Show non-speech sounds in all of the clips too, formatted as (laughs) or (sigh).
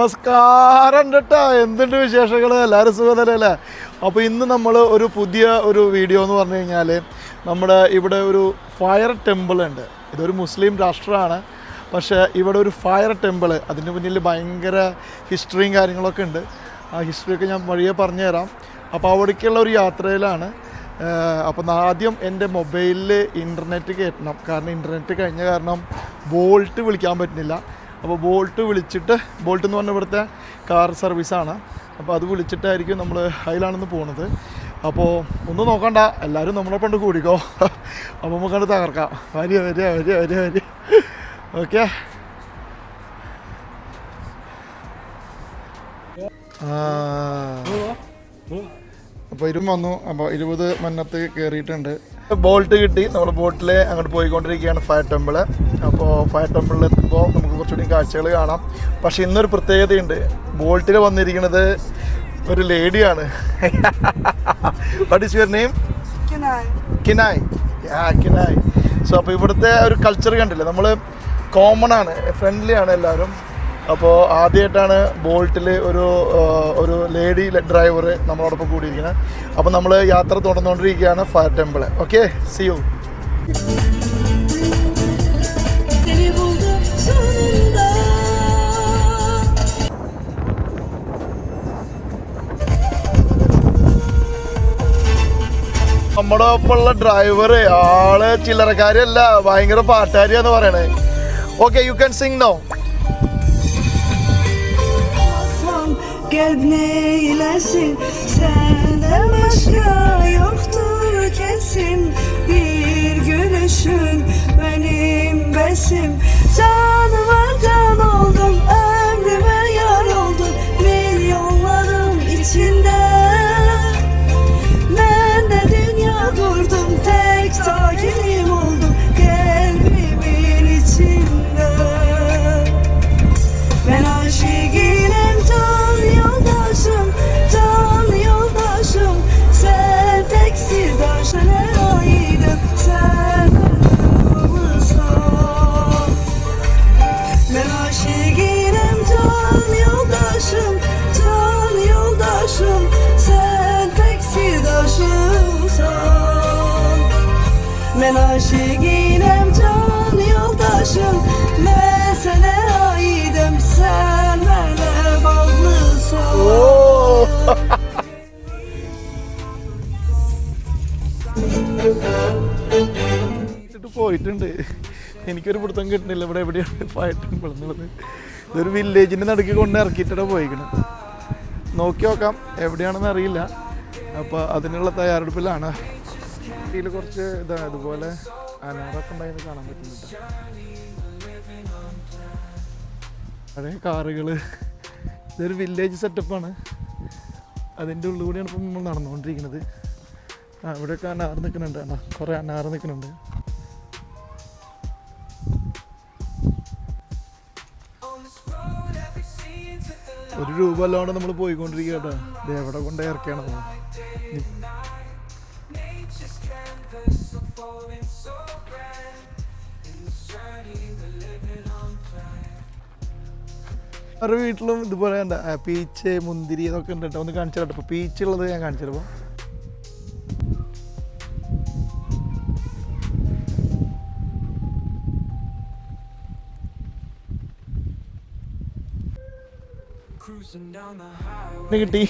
നമസ്കാരം കേട്ടോ എന്തുണ്ട് വിശേഷങ്ങൾ എല്ലാവരും സുഖതല്ലേ അല്ലേ? അപ്പോൾ ഇന്ന് നമ്മൾ ഒരു പുതിയ ഒരു വീഡിയോ എന്ന് പറഞ്ഞു കഴിഞ്ഞാൽ നമ്മുടെ ഇവിടെ ഒരു ഫയർ ടെമ്പിൾ ഉണ്ട്. ഇതൊരു മുസ്ലിം രാഷ്ട്രമാണ്. പക്ഷേ ഇവിടെ ഒരു ഫയർ ടെമ്പിൾ അതിന് മുന്നിൽ ഭയങ്കര ഹിസ്റ്ററിയും കാര്യങ്ങളൊക്കെ ഉണ്ട്. ആ ഹിസ്റ്ററിയൊക്കെ ഞാൻ വഴിയെ പറഞ്ഞുതരാം. അപ്പോൾ അവിടേക്കുള്ള ഒരു യാത്രയിലാണ്. അപ്പം ആദ്യം എന്റെ മൊബൈലിൽ ഇന്റർനെറ്റ് കയറ്റണം കാരണം ഇന്റർനെറ്റ് കഴിഞ്ഞ കാരണം വോൾട്ട് വിളിക്കാൻ പറ്റുന്നില്ല. അപ്പോൾ ബോൾട്ട് വിളിച്ചിട്ട് ബോൾട്ട് എന്ന് പറഞ്ഞ ഇവിടുത്തെ കാർ സർവീസാണ് അപ്പോൾ അത് വിളിച്ചിട്ടായിരിക്കും നമ്മൾ അതിലാണെന്ന് പോണത്. അപ്പോൾ ഒന്നും നോക്കണ്ട എല്ലാവരും നമ്മളെ പണ്ട് കൂടിക്കോ. അപ്പോൾ നമുക്കത് തകർക്കാം. വരിക വരിക വരിക വരിക വരിക ഓക്കെ. അപ്പോൾ ഇരും വന്നു. അപ്പോൾ ഇരുപത് മന്നത്ത് കയറിയിട്ടുണ്ട്. ബോൾട്ട് കിട്ടി. നമ്മൾ ബോട്ടിൽ അങ്ങോട്ട് പോയിക്കൊണ്ടിരിക്കുകയാണ് ഫയർ ടെമ്പിൾ അപ്പോൾ ഫയർ ടെമ്പിളിൽ എത്തുമ്പോൾ നമുക്ക് കുറച്ചുകൂടി കാഴ്ചകൾ കാണാം. പക്ഷേ ഇന്നൊരു പ്രത്യേകതയുണ്ട്. ബോൾട്ടിൽ വന്നിരിക്കുന്നത് ഒരു ലേഡിയാണ്. What is your name? Kinay yeah Kinay so അപ്പോൾ ഇവിടുത്തെ ഒരു കൾച്ചർ കണ്ടില്ലേ? നമ്മൾ കോമൺ ആണ് ഫ്രണ്ട്ലി ആണ് എല്ലാവരും. അപ്പോൾ ആദ്യമായിട്ടാണ് ബോൾട്ടിൽ ഒരു ഒരു ലേഡി ഡ്രൈവർ നമ്മളോടൊപ്പം കൂടിയിരിക്കുന്നത്. അപ്പോൾ നമ്മൾ യാത്ര തുടർന്നുകൊണ്ടിരിക്കുകയാണ് fire temple okay see you. നമ്മുടെ ഒപ്പമുള്ള ഡ്രൈവർ ആൾ ചില്ലറക്കാരല്ല ഭയങ്കര പാട്ടുകാരിയാന്ന് പറയണേ. Okay you can sing no kalp neylesin? Senden başka yoktur kesin. Bir gülüşün benim besim. Canıma can oldum Ömrüme yar oldum. Milyonların içinde ben aşiginem can yoldaşım Ben sana aidim sen bana ഓ ഇട്ടിട്ട് പോയിട്ടുണ്ട്. എനിക്കൊരു പിടുത്തം കിട്ടുന്നില്ല. ഇവിടെ എവിടെയാണ് പായട്ടം temple എന്നുള്ളത് ഇതൊരു വില്ലേജിന്റെ നടുക്ക് കൊണ്ട് ഇറക്കിയിട്ടാണ് പോയിക്കണം. നോക്കി നോക്കാം. എവിടെയാണെന്ന് അറിയില്ല. അപ്പോൾ അതിനുള്ള തയ്യാറെടുപ്പിലാണ്. ഇതിൽ കുറച്ച് ഇതാ ഇതുപോലെ അനാറൊക്കെ ഉണ്ടായിരുന്നു കാണാൻ പറ്റുന്നുണ്ട്. പഴയ കാറുകൾ ഇതൊരു വില്ലേജ് സെറ്റപ്പാണ് അതിന്റെ ഉള്ളിലൂടെയാണ് ഇപ്പം നമ്മൾ നടന്നുകൊണ്ടിരിക്കുന്നത്. ആ ഇവിടെയൊക്കെ അനാറ് നിൽക്കുന്നുണ്ട്. അണ്ണാ കുറേ അനാറ് നിൽക്കുന്നുണ്ട്. ഒരു രൂപ അല്ലാണ്ട് നമ്മൾ പോയിക്കൊണ്ടിരിക്കുക കേട്ടോ. ഇത് എവിടെ കൊണ്ട് ഇറക്കിയാണ് അവരുടെ വീട്ടിലും ഇതുപോലെ ഉണ്ട് പീച്ച് മുന്തിരി ഇതൊക്കെ ഉണ്ട് കേട്ടോ. ഒന്ന് കാണിച്ചു കേട്ടോ പീച്ച് ഉള്ളത് ഞാൻ കാണിച്ചു തരുമ്പോൾ കിട്ടി.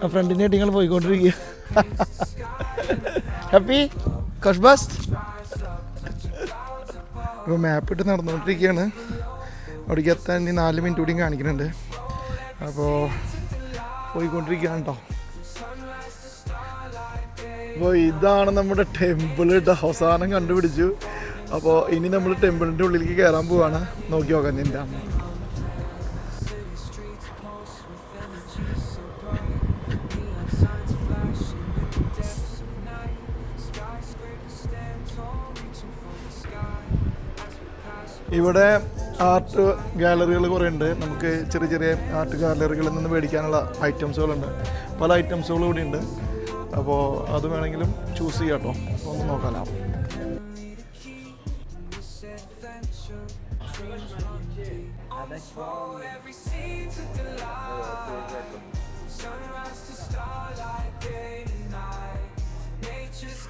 ആ ഫ്രണ്ടിനെ ആയിട്ട് നിങ്ങൾ പോയിക്കൊണ്ടിരിക്കുക (laughs) ഹാപ്പി? കഷ്ബാസ് ഇപ്പോൾ മാപ്പ് ഇട്ട് നടന്നുകൊണ്ടിരിക്കുകയാണ് അവിടേക്ക് എത്താൻ ഇനി നാല് മിനിറ്റ് കൂടി കാണിക്കുന്നുണ്ട്. അപ്പോൾ പോയിക്കൊണ്ടിരിക്കുകയാണ് കേട്ടോ അപ്പോൾ ഇതാണ് നമ്മുടെ ടെമ്പിൾ കേട്ടോ അവസാനം കണ്ടുപിടിച്ചു. അപ്പോൾ ഇനി നമ്മൾ ടെമ്പിളിന്റെ ഉള്ളിലേക്ക് കയറാൻ പോവാണ്. നോക്കി നോക്കാം എന്റെ അമ്മ ഇവിടെ ആർട്ട് ഗാലറികൾ കുറേ ഉണ്ട് നമുക്ക് ചെറിയ ചെറിയ ആർട്ട് ഗാലറികളിൽ നിന്ന് മേടിക്കാനുള്ള ഐറ്റംസുകളുണ്ട് പല ഐറ്റംസുകളും ഇവിടെ ഉണ്ട് അപ്പോൾ അത് വേണമെങ്കിലും ചൂസ് ചെയ്യാം കേട്ടോ ഒന്ന് നോക്കാലോ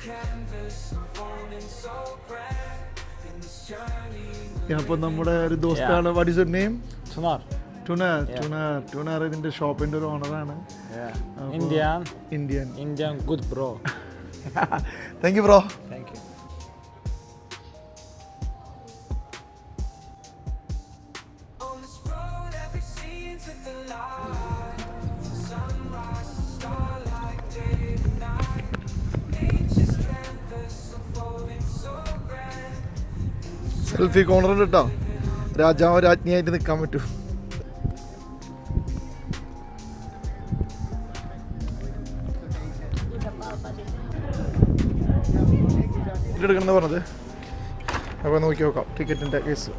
canvas, so. In this journey, അപ്പൊ നമ്മുടെ ഒരു ദോസ്താണ്. വാട്ട് ഇസ് നെയിം സുമാർ ടുനാർ ടുനാർ ടുനാർ ഇതിന്റെ ഷോപ്പിന്റെ ഒരു ഓണറാണ്. Yeah. Indian Indian good bro. Thank you bro thank you. Selfie corner കേട്ടോ രാജാവ് രാജ്ഞിയായിട്ട് നിൽക്കാൻ പറ്റൂ. എടുക്കണമെന്ന് പറഞ്ഞത്. അപ്പോൾ നോക്കി നോക്കാം. ടിക്കറ്റിന്റെ കേസ്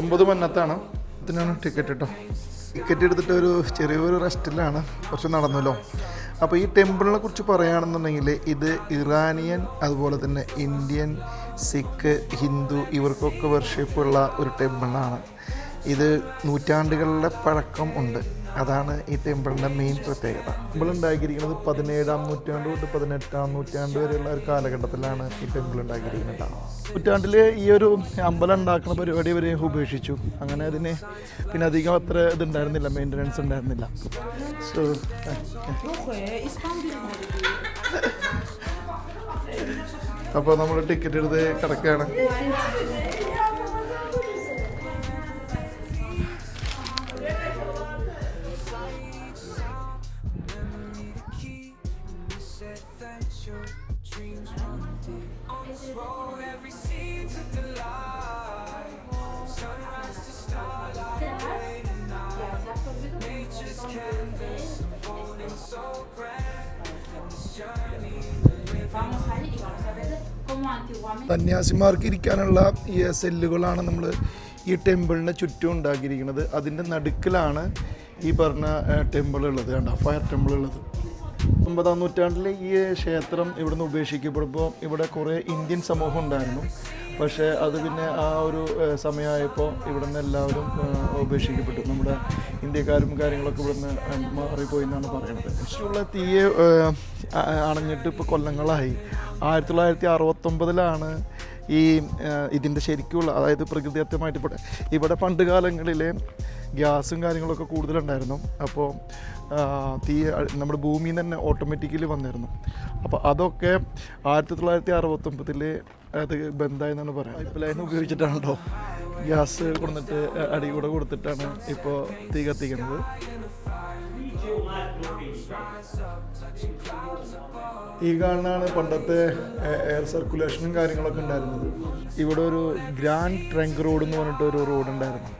ഒമ്പത് മന്നത്താണ്. ഇതിനാണ് ടിക്കറ്റ് കേട്ടോ ടിക്കറ്റ് എടുത്തിട്ട് ഒരു ചെറിയൊരു റെസ്റ്റിലാണ് കുറച്ച് നടന്നല്ലോ. അപ്പോൾ ഈ ടെമ്പിളിനെ കുറിച്ച് പറയുകയാണെന്നുണ്ടെങ്കിൽ ഇത് ഇറാനിയൻ അതുപോലെ തന്നെ ഇന്ത്യൻ സിഖ് ഹിന്ദു ഇവർക്കൊക്കെ വർഷിപ്പുള്ള ഒരു ടെമ്പിളാണ് ഇത് നൂറ്റാണ്ടുകളുടെ പഴക്കം ഉണ്ട്. അതാണ് ഈ ടെമ്പിളിന്റെ മെയിൻ പ്രത്യേകത. ടെമ്പിൾ ഉണ്ടാക്കിയിരിക്കുന്നത് പതിനേഴാം നൂറ്റാണ്ട് തൊട്ട് പതിനെട്ടാം നൂറ്റാണ്ട് വരെയുള്ള ഒരു കാലഘട്ടത്തിലാണ് ഈ ടെമ്പിൾ ഉണ്ടാക്കിയിരിക്കുന്നത് നൂറ്റാണ്ടിൽ ഈ ഒരു അമ്പലം ഉണ്ടാക്കുന്ന പരിപാടി ഇവർ ഉപേക്ഷിച്ചു. അങ്ങനെ അതിന് പിന്നെ അധികം അത്ര ഇതുണ്ടായിരുന്നില്ല മെയിന്റനൻസ് ഉണ്ടായിരുന്നില്ല. സോ അപ്പോൾ നമ്മൾ ടിക്കറ്റ് എടുത്ത് കിടക്കുകയാണ്. സന്യാസിമാർക്ക് ഇരിക്കാനുള്ള ഈ സെല്ലുകളാണ് നമ്മൾ ഈ ടെമ്പിളിന് ചുറ്റും ഉണ്ടാക്കിയിരിക്കുന്നത്. അതിന്റെ നടുക്കിലാണ് ഈ പറഞ്ഞ ടെമ്പിൾ ഉള്ളത് കണ്ട? ഫയർ ടെമ്പിൾ ഉള്ളത് ഒമ്പതാം നൂറ്റാണ്ടിൽ ഈ ക്ഷേത്രം ഇവിടുന്ന് ഉപേക്ഷിക്കപ്പെടുമ്പോൾ ഇവിടെ കുറേ ഇന്ത്യൻ സമൂഹം ഉണ്ടായിരുന്നു. പക്ഷേ അത് പിന്നെ ആ ഒരു സമയമായപ്പോൾ ഇവിടുന്ന് എല്ലാവരും ഉപേക്ഷിക്കപ്പെട്ടു. നമ്മുടെ ഇന്ത്യക്കാരും കാര്യങ്ങളൊക്കെ ഇവിടുന്ന് മാറിപ്പോയി എന്നാണ് പറയുന്നത്. ഇഷ്ടമുള്ള തീയെ അണഞ്ഞിട്ട് ഇപ്പോൾ കൊല്ലങ്ങളായി. ആയിരത്തി തൊള്ളായിരത്തി അറുപത്തൊമ്പതിലാണ് ഈ ഇതിന്റെ ശരിക്കുള്ള അതായത് പ്രകൃതിദത്തമായിട്ട് ഇവിടെ ഇവിടെ പണ്ട് കാലങ്ങളിൽ ഗ്യാസും കാര്യങ്ങളൊക്കെ കൂടുതലുണ്ടായിരുന്നു. അപ്പോൾ തീ നമ്മുടെ ഭൂമിയിൽ തന്നെ ഓട്ടോമാറ്റിക്കലി വന്നിരുന്നു. അപ്പോൾ അതൊക്കെ ആയിരത്തി തൊള്ളായിരത്തി അറുപത്തൊമ്പതിൽ അത് ബന്ധായി എന്നാണ് പറയാം പൈപ്പ് ലൈൻ ഉപയോഗിച്ചിട്ടാണല്ലോ ഗ്യാസ് കൊടുത്തിട്ട് അടി കൂടെ കൊടുത്തിട്ടാണ് ഇപ്പോൾ തീ കത്തിക്കുന്നത്. ഈ കാണുന്നതാണ് പണ്ടത്തെ എയർ സർക്കുലേഷനും കാര്യങ്ങളൊക്കെ ഉണ്ടായിരുന്നത്. ഇവിടെ ഒരു ഗ്രാൻഡ് ട്രങ്ക് റോഡ് എന്ന് പറഞ്ഞിട്ട് ഒരു റോഡ് ഉണ്ടായിരുന്നു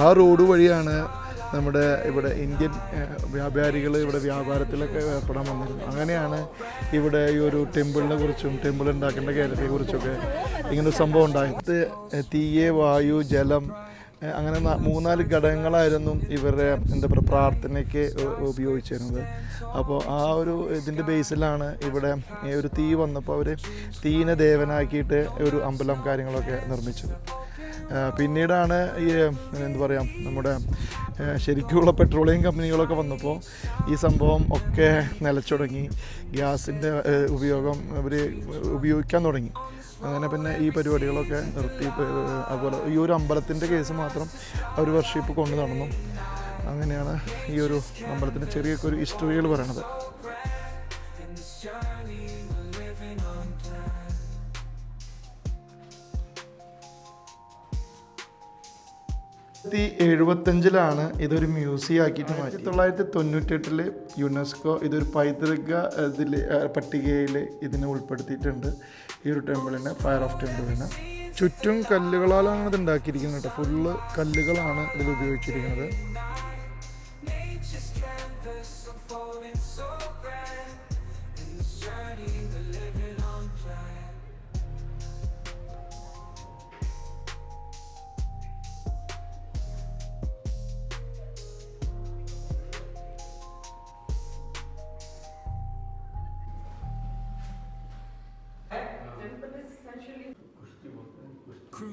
ആ റോഡ് വഴിയാണ് നമ്മുടെ ഇവിടെ ഇന്ത്യൻ വ്യാപാരികൾ ഇവിടെ വ്യാപാരത്തിലൊക്കെ ഏർപ്പെടാൻ വന്നത് അങ്ങനെയാണ് ഇവിടെ ഈ ഒരു ടെമ്പിളിനെ കുറിച്ചും ടെമ്പിൾ ഉണ്ടാക്കേണ്ട കാര്യത്തെ കുറിച്ചൊക്കെ ഇങ്ങനൊരു സംഭവം ഉണ്ടായത്. തീയെ വായു ജലം അങ്ങനെ മൂന്നാൽ ഘടകങ്ങളായിരുന്നു ഇവരുടെ എന്താ പറയുക പ്രാർത്ഥനയ്ക്ക് ഉപയോഗിച്ചിരുന്നത്. അപ്പോൾ ആ ഒരു ഇതിന്റെ ബേസിലാണ് ഇവിടെ ഒരു തീ വന്നപ്പോൾ അവർ തീനെ ദേവനാക്കിയിട്ട് ഒരു അമ്പലം കാര്യങ്ങളൊക്കെ നിർമ്മിച്ചത്. പിന്നീടാണ് ഈ എന്താ പറയുക നമ്മുടെ ശരിക്കുമുള്ള പെട്രോളിയം കമ്പനികളൊക്കെ വന്നപ്പോൾ ഈ സംഭവം ഒക്കെ നിലച്ചുടങ്ങി. ഗ്യാസിന്റെ ഉപയോഗം അവർ ഉപയോഗിക്കാൻ തുടങ്ങി. അങ്ങനെ പിന്നെ ഈ പരിപാടികളൊക്കെ നിർത്തി അതുപോലെ ഈ ഒരു അമ്പലത്തിന്റെ കേസ് മാത്രം അവർ വർഷിപ്പ് കൊണ്ടു നടന്നു. അങ്ങനെയാണ് ഈ ഒരു അമ്പലത്തിന്റെ ചെറിയൊക്കെ ഒരു ഹിസ്റ്ററികൾ പറയണത്. ആയിരത്തി എഴുപത്തഞ്ചിലാണ് ഇതൊരു മ്യൂസിയം ആക്കിയിട്ട് ആയിരത്തി തൊള്ളായിരത്തി തൊണ്ണൂറ്റെട്ടിൽ യുനെസ്കോ ഇതൊരു പൈതൃക ഇതിൽ പട്ടികയിൽ ഇതിനെ ഉൾപ്പെടുത്തിയിട്ടുണ്ട്. ഈ ഒരു ടെമ്പിളിനെ ഫയർ ഓഫ് ടെമ്പിളിനെ ചുറ്റും കല്ലുകളാലാണ് ഇത് ഉണ്ടാക്കിയിരിക്കുന്നത് കേട്ടോ. ഫുള്ള് കല്ലുകളാണ് ഇതിൽ ഉപയോഗിച്ചിരിക്കുന്നത്. Unfolding so grand. In this journey,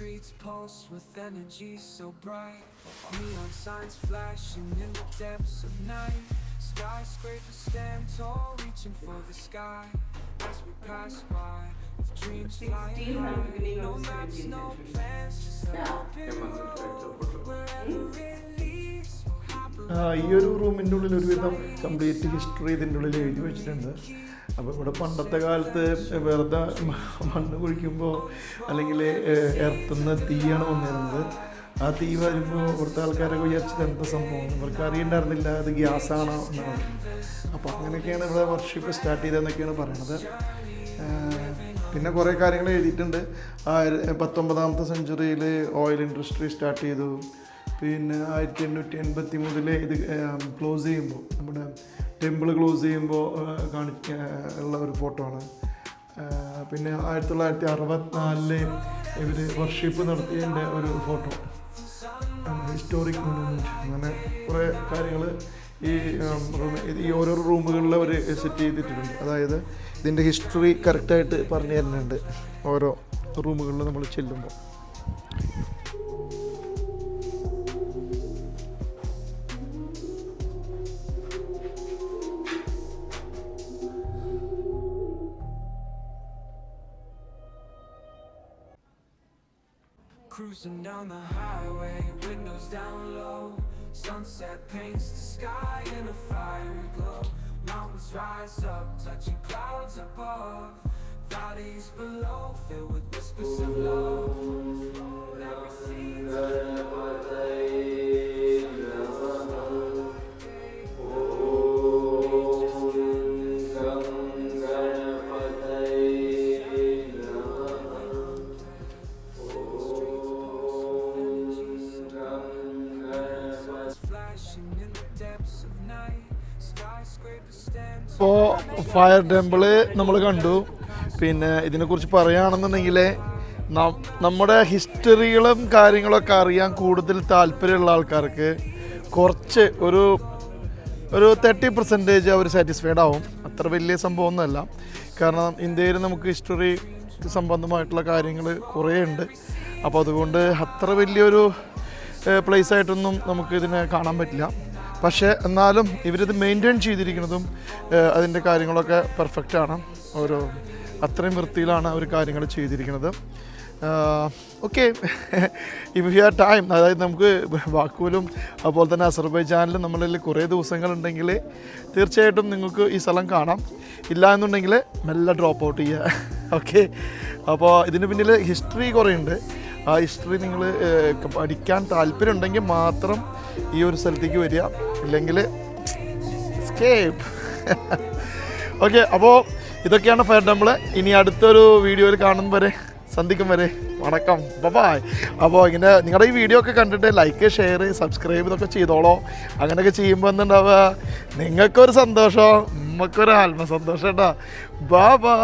Streets pulse with energy so bright. Neon signs flashing in the depths of night. Skyscrapers stand tall, reaching for the sky. As we pass by, with dreams flying high. No maps, no plans, just an open road. Wherever it leads, we'll happily ഈ ഒരു റൂമിന്റെ ഉള്ളിൽ ഒരുവിധം complete history ഇതിന്റെ ഉള്ളിൽ എഴുതി വെച്ചിട്ടുണ്ട് അപ്പോൾ ഇവിടെ പണ്ടത്തെ കാലത്ത് വെറുതെ മണ്ണ് കുഴിക്കുമ്പോൾ അല്ലെങ്കിൽ ഇറത്തുന്ന തീയാണ് വന്നിരുന്നത്. ആ തീ വരുമ്പോൾ ഇവിടുത്തെ ആൾക്കാരൊക്കെ വിചാരിച്ചത് എന്താ സംഭവം? ഇവർക്ക് അറിയണ്ടായിരുന്നില്ല അത് ഗ്യാസാണോ എന്നാണ്. അപ്പോൾ അങ്ങനെയൊക്കെയാണ് ഇവിടെ വർഷിപ്പ് സ്റ്റാർട്ട് ചെയ്തതെന്നൊക്കെയാണ് പറയണത്. പിന്നെ കുറേ കാര്യങ്ങൾ എഴുതിയിട്ടുണ്ട്. പത്തൊമ്പതാമത്തെ സെഞ്ചുറിയിൽ ഓയിൽ ഇൻഡസ്ട്രി സ്റ്റാർട്ട് ചെയ്തു. പിന്നെ ആയിരത്തി എണ്ണൂറ്റി എൺപത്തി മുതൽ ഇത് ക്ലോസ് ചെയ്യുമ്പോൾ നമ്മുടെ ടെമ്പിൾ ക്ലോസ് ചെയ്യുമ്പോൾ കാണിക്ക ഉള്ള ഒരു ഫോട്ടോ ആണ്. പിന്നെ ആയിരത്തി തൊള്ളായിരത്തി അറുപത്തിനാലിൽ ഇവർ വർഷിപ്പ് നടത്തിയതിന്റെ ഒരു ഫോട്ടോ ഹിസ്റ്റോറിക് മൊണുമെന്റ് അങ്ങനെ കുറേ കാര്യങ്ങൾ ഈ ഈ ഓരോ റൂമുകളിൽ അവർ സെറ്റ് ചെയ്തിട്ടുണ്ട്. അതായത് ഇതിന്റെ ഹിസ്റ്ററി കറക്റ്റായിട്ട് പറഞ്ഞു തരുന്നുണ്ട്. ഓരോ റൂമുകളിൽ നമ്മൾ ചെല്ലുമ്പോൾ. ഫയർ ടെമ്പിൾ നമ്മൾ കണ്ടു. പിന്നെ ഇതിനെക്കുറിച്ച് പറയുകയാണെന്നുണ്ടെങ്കിൽ നമ്മുടെ ഹിസ്റ്ററികളും കാര്യങ്ങളൊക്കെ അറിയാൻ കൂടുതൽ താല്പര്യമുള്ള ആൾക്കാർക്ക് കുറച്ച് ഒരു ഒരു തേർട്ടി പെർസെന്റേജ് അവർ സാറ്റിസ്ഫൈഡ് ആവും. അത്ര വലിയ സംഭവമൊന്നുമല്ല. കാരണം ഇന്ത്യയിൽ നമുക്ക് ഹിസ്റ്ററി സംബന്ധമായിട്ടുള്ള കാര്യങ്ങൾ കുറേ ഉണ്ട്. അപ്പോൾ അതുകൊണ്ട് അത്ര വലിയൊരു പ്ലേസ് ആയിട്ടൊന്നും നമുക്ക് ഇതിനെ കാണാൻ പറ്റില്ല. പക്ഷേ എന്നാലും ഇവരിത് മെയിന്റെയിൻ ചെയ്തിരിക്കുന്നതും അതിന്റെ കാര്യങ്ങളൊക്കെ പെർഫെക്റ്റ് ആണ്. ഓരോ അത്രയും വൃത്തിയിലാണ് അവർ കാര്യങ്ങൾ ചെയ്തിരിക്കുന്നത്. Okay if you are time അതായത് നമുക്ക് ബാക്കൂലും അതുപോലെ തന്നെ അസർബൈജാനിലും നമ്മളിൽ കുറേ ദിവസങ്ങളുണ്ടെങ്കിൽ തീർച്ചയായിട്ടും നിങ്ങൾക്ക് ഈ സ്ഥലം കാണാം. ഇല്ല എന്നുണ്ടെങ്കിൽ മെല്ലെ ഡ്രോപ്പ് ഔട്ട് ചെയ്യുക ഓക്കെ അപ്പോൾ ഇതിന് പിന്നിൽ ഹിസ്റ്ററി കുറേ ഉണ്ട്. ആ ഹിസ്റ്ററി നിങ്ങൾ പഠിക്കാൻ താല്പര്യം മാത്രം ഈ ഒരു സ്ഥലത്തേക്ക് വരിക. ഇല്ലെങ്കിൽ ഓക്കെ (laughs) അപ്പോൾ ഇതൊക്കെയാണ് ഫയർ ടെമ്പിൾ ഇനി അടുത്തൊരു വീഡിയോയിൽ കാണും വരെ. സന്ധിക്കും വരെ. വണക്കം. ബബായ് അപ്പോൾ ഇങ്ങനെ നിങ്ങളുടെ ഈ വീഡിയോ ഒക്കെ കണ്ടിട്ട് ലൈക്ക് ഷെയർ സബ്സ്ക്രൈബ് ഇതൊക്കെ ചെയ്തോളോ. അങ്ങനെയൊക്കെ ചെയ്യുമ്പോൾ എന്തുണ്ടാവുക നിങ്ങൾക്കൊരു സന്തോഷം നമുക്കൊരു ആത്മസന്തോഷം കേട്ടോ ബാബാ